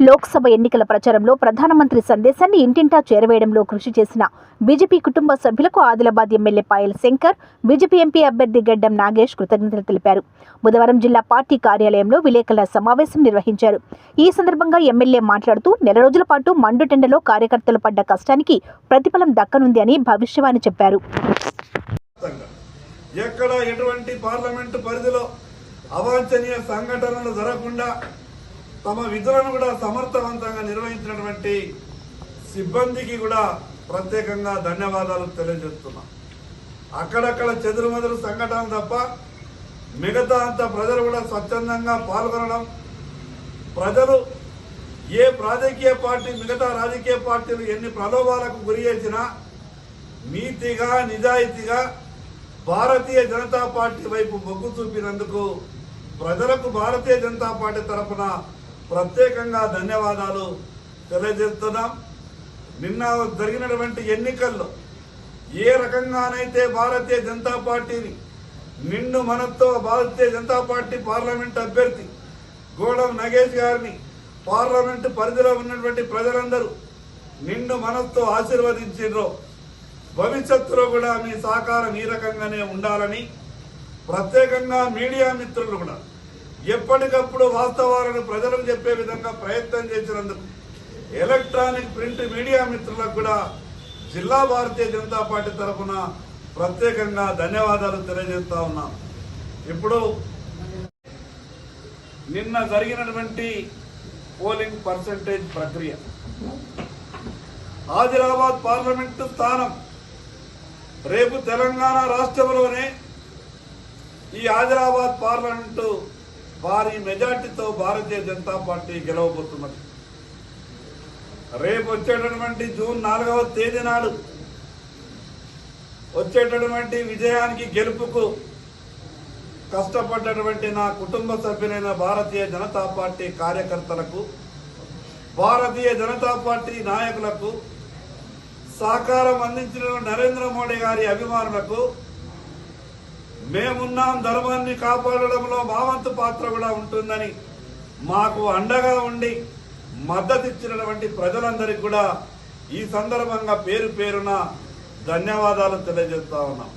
లోక్సభ ఎన్నికల ప్రచారంలో ప్రధానమంత్రి సందేశాన్ని ఇంటింటా చేరవేయడంలో కృషి చేసిన బీజేపీ కుటుంబ సభ్యులకు Adilabad MLA Payal Shankar BJP MP అభ్యర్థి గడ్డం నాగేష్ కృతజ్ఞతలు తెలిపారు. బుధవారం జిల్లా పార్టీ కార్యాలయంలో విలేకరుల సమావేశం నిర్వహించారు. ఈ సందర్భంగా ఎమ్మెల్యే మాట్లాడుతూ నెల రోజుల పాటు మండుటెండలో కార్యకర్తలు పడ్డ కష్టానికి ప్రతిఫలం దక్కనుంది అని భవిష్యవాణి చెప్పారు. ఎక్కడ ఎటువంటి పార్లమెంటు పరిధిలో అవాంఛనీయ సంఘటనలు జరగకుండా తమ విధులను కూడా సమర్థవంతంగా నిర్వహించినటువంటి సిబ్బందికి కూడా ప్రత్యేకంగా ధన్యవాదాలు తెలియజేస్తున్నా. అక్కడక్కడ చెదురుమదురు సంఘటన తప్ప మిగతా అంత ప్రజలు కూడా స్వచ్ఛందంగా పాల్గొనడం ప్రజలు ఏ రాజకీయ పార్టీ మిగతా రాజకీయ పార్టీలు ఎన్ని ప్రలోభాలకు గురి చేసినా నీతిగా నిజాయితీగా భారతీయ జనతా పార్టీ వైపు మొగ్గు చూపినందుకు ప్రజలకు భారతీయ జనతా పార్టీ తరఫున ప్రత్యేకంగా ధన్యవాదాలు తెలియజేస్తున్నాం. నిన్న జరిగినటువంటి ఎన్నికల్లో ఏ రకంగానైతే భారతీయ జనతా పార్టీని నిండు మనతో భారతీయ జనతా పార్టీ పార్లమెంట్ అభ్యర్థి గోడం నగేష్ గారిని పార్లమెంటు పరిధిలో ఉన్నటువంటి ప్రజలందరూ నిండు మనస్తో ఆశీర్వదించారో భవిష్యత్తులో కూడా మీ సహకారం ఈ రకంగానే ఉండాలని ప్రత్యేకంగా మీడియా మిత్రులు కూడా ఎప్పటికప్పుడు వాస్తవాలను ప్రజలకు చెప్పే విధంగా ప్రయత్నం చేసినందుకు ఎలక్ట్రానిక్ ప్రింట్ మీడియా మిత్రులకు కూడా జిల్లా భారతీయ జనతా పార్టీ తరఫున ప్రత్యేకంగా ధన్యవాదాలు తెలియజేస్తా ఉన్నాం. ఇప్పుడు నిన్న జరిగినటువంటి పోలింగ్ పర్సంటేజ్ ప్రక్రియ. ఆదిలాబాద్ పార్లమెంటు స్థానం. రేపు తెలంగాణ రాష్ట్రంలోనే ఈ ఆదిలాబాద్ పార్లమెంటు భారీ మెజార్టీతో భారతీయ జనతా పార్టీ గెలవబోతున్నది. రేపు వచ్చేటటువంటి జూన్ నాలుగవ తేదీ నాడు వచ్చేటటువంటి విజయానికి గెలుపుకు కష్టపడ్డటువంటి నా కుటుంబ సభ్యులైన భారతీయ జనతా పార్టీ కార్యకర్తలకు భారతీయ జనతా పార్టీ నాయకులకు సహకారం అందించిన నరేంద్ర మోడీ గారి అభిమానులకు మేమున్నాం ధర్మాన్ని కాపాడడంలో మావంతు పాత్ర కూడా ఉంటుందని మాకు అండగా ఉండి మద్దతు ఇచ్చినటువంటి ప్రజలందరికీ కూడా ఈ సందర్భంగా పేరు పేరున ధన్యవాదాలు తెలియజేస్తా ఉన్నాం.